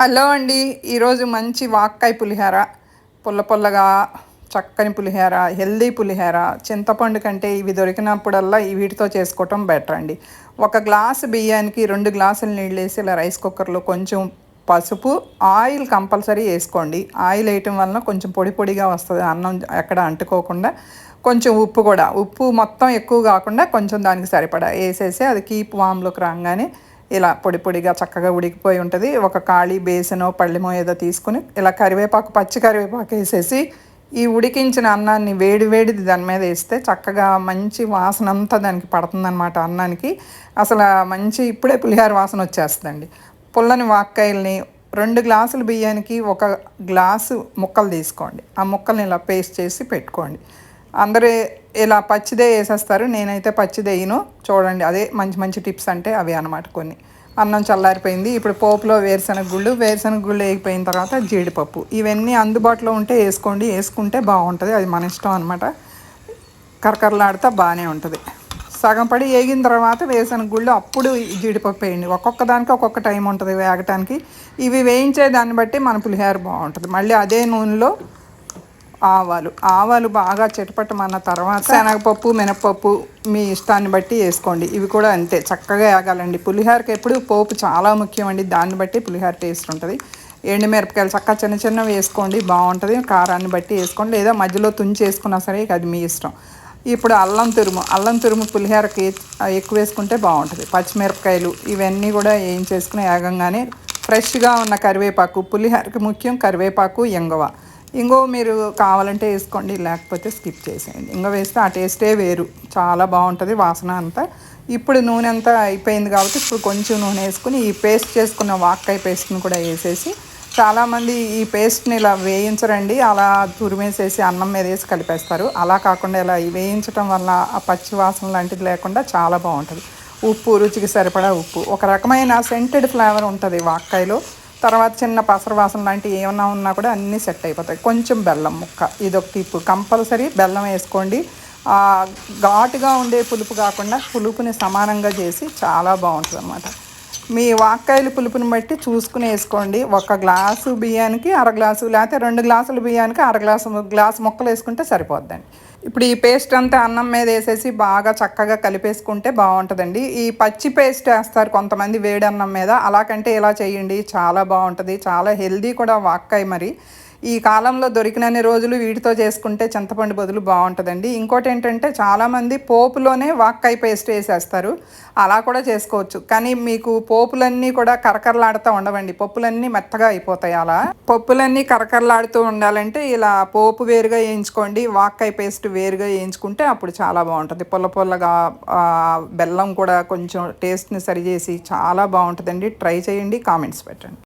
Hello అండి. ఈరోజు మంచి వాక్కాయ పులిహోర. పుల్ల పుల్లగా చక్కని పులిహోర హెల్దీ పులిహోర చింతపండు కంటే ఇవి దొరికినప్పుడల్లా ఈ వీటితో చేసుకోవటం బెటర్ అండి. ఒక గ్లాసు బియ్యానికి రెండు గ్లాసులు నీళ్ళు వేసి ఇలా రైస్ కుక్కర్లో కొంచెం పసుపు ఆయిల్ కంపల్సరీ వేసుకోండి. ఆయిల్ వేయటం వలన కొంచెం పొడి పొడిగా వస్తుంది. అన్నం ఎక్కడ అంటుకోకుండా కొంచెం ఉప్పు కూడా. ఉప్పు మొత్తం ఎక్కువ కాకుండా కొంచెం దానికి సరిపడా. వేసేసి అది కీప్ వామ్లోకి రాగానే ఇలా పొడి పొడిగా చక్కగా ఉడికిపోయి ఉంటుంది. ఒక ఖాళీ బేసనో పళ్ళెమో ఏదో తీసుకుని ఇలా కరివేపాకు పచ్చి కరివేపాకు వేసేసి ఈ ఉడికించిన అన్నాన్ని వేడి వేడిది దాని మీద వేస్తే చక్కగా మంచి వాసన అంతా దానికి పడుతుందన్నమాట అన్నానికి. అసలు మంచి ఇప్పుడే పులిహార వాసన వచ్చేస్తుందండి. పుల్లని వాక్కాయల్ని రెండు గ్లాసులు బియ్యానికి ఒక గ్లాసు ముక్కలు తీసుకోండి. ఆ ముక్కల్ని ఇలా పేస్ట్ చేసి పెట్టుకోండి. అందరూ ఇలా పచ్చిదే వేసేస్తారు నేనైతే పచ్చిదేయను చూడండి. అదే మంచి మంచి టిప్స్ అంటే అవి అనమాట కొన్ని. అన్నం చల్లారిపోయింది ఇప్పుడు పోపులో వేరుశనగ గుళ్ళు వేరుశనగ గుళ్ళు వేగిపోయిన తర్వాత జీడిపప్పు. ఇవన్నీ అందుబాటులో ఉంటే వేసుకోండి వేసుకుంటే బాగుంటుంది. అది మన ఇష్టం అనమాట కరకరలాడితే బాగానే ఉంటుంది. సగం పడి వేగిన తర్వాత వేసిన గుళ్ళు అప్పుడు జీడిపప్పు వేయండి. ఒక్కొక్క దానికి ఒక్కొక్క టైం ఉంటుంది వేగటానికి. ఇవి వేయించే దాన్ని బట్టి మన పులిహోర బాగుంటుంది. మళ్ళీ అదే నూనెలో ఆవాలు. ఆవాలు బాగా చిటపటమన్న తర్వాత శనగపప్పు మినపప్పు మీ ఇష్టాన్ని బట్టి వేసుకోండి. ఇవి కూడా అంతే చక్కగా వేగాలండి. పులిహోరకి ఎప్పుడు పోపు చాలా ముఖ్యం అండి దాన్ని బట్టి పులిహోర టేస్ట్ ఉంటుంది. ఎండుమిరపకాయలు చక్కగా చిన్న చిన్న వేసుకోండి బాగుంటుంది. కారాన్ని బట్టి వేసుకోండి. లేదా మధ్యలో తుంచి వేసుకున్నా సరే అది మీ ఇష్టం. ఇప్పుడు అల్లం తురుము. అల్లం తురుము పులిహోరకి ఎక్కువ వేసుకుంటే బాగుంటుంది. పచ్చిమిరపకాయలు ఇవన్నీ కూడా ఏం చేసుకుని వేగంగానే ఫ్రెష్గా ఉన్న కరివేపాకు. పులిహోరకి ముఖ్యం కరివేపాకు ఎంగవ. ఇంగో మీరు కావాలంటే వేసుకోండి లేకపోతే స్కిప్ చేసేయండి. ఇంగో వేస్తే ఆ టేస్టే వేరు. చాలా బాగుంటుంది వాసన అంతా. ఇప్పుడు నూనె అంతా అయిపోయింది కాబట్టి ఇప్పుడు కొంచెం నూనె వేసుకుని ఈ పేస్ట్ చేసుకున్న వాక్కాయ పేస్ట్ని కూడా వేసేసి చాలామంది ఈ పేస్ట్ని ఇలా వేయించరండి అలా తురిమేసేసి అన్నం మీద వేసి కలిపేస్తారు. అలా కాకుండా ఇలా వేయించడం వల్ల ఆ పచ్చి వాసన లాంటిది లేకుండా చాలా బాగుంటుంది. ఉప్పు రుచికి సరిపడా ఉప్పు. ఒక రకమైన సెంటెడ్ ఫ్లేవర్ ఉంటుంది వాక్కాయలో తర్వాత చిన్న పసర వాసన లాంటివి ఏమన్నా ఉన్నా కూడా అన్నీ సెట్ అయిపోతాయి. కొంచెం బెల్లం ముక్క ఇదొక టిప్పు కంపల్సరీ బెల్లం వేసుకోండి. ఘాటుగా ఉండే పులుపు కాకుండా పులుపుని సమానంగా చేసి చాలా బాగుంటుంది అన్నమాట మీ వాక్కాయలు పులుపుని బట్టి చూసుకుని వేసుకోండి. ఒక గ్లాసు బియ్యానికి అర గ్లాసు లేకపోతే రెండు గ్లాసుల బియ్యానికి అర గ్లాసు గ్లాసు ముక్కలు వేసుకుంటే సరిపోద్దండి. ఇప్పుడు ఈ పేస్ట్ అంతా అన్నం మీద వేసేసి బాగా చక్కగా కలిపేసుకుంటే బాగుంటుందండి. ఈ పచ్చి పేస్ట్ వేస్తారు కొంతమంది వేడి అన్నం మీద. అలాకంటే ఇలా చేయండి చాలా బాగుంటుంది చాలా హెల్దీ కూడా వాక్కాయి మరి. ఈ కాలంలో దొరికినన్ని రోజులు వీటితో చేసుకుంటే చింతపండు బదులు బాగుంటుందండి. ఇంకోటి ఏంటంటే చాలామంది పోపులోనే వాక్కాయ పేస్ట్ వేసేస్తారు. అలా కూడా చేసుకోవచ్చు. కానీ మీకు పోపులన్నీ కూడా కరకరలాడుతూ ఉండవండి. పప్పులన్నీ మెత్తగా అయిపోతాయి అలా. పప్పులన్నీ కరకరలాడుతూ ఉండాలంటే ఇలా పోపు వేరుగా వేయించుకోండి. వాక్కాయ పేస్ట్ వేరుగా వేయించుకుంటే అప్పుడు చాలా బాగుంటుంది. పుల్ల పొల్లగా బెల్లం కూడా కొంచెం టేస్ట్ని సరిచేసి చాలా బాగుంటుందండి. ట్రై చేయండి. కామెంట్స్ పెట్టండి.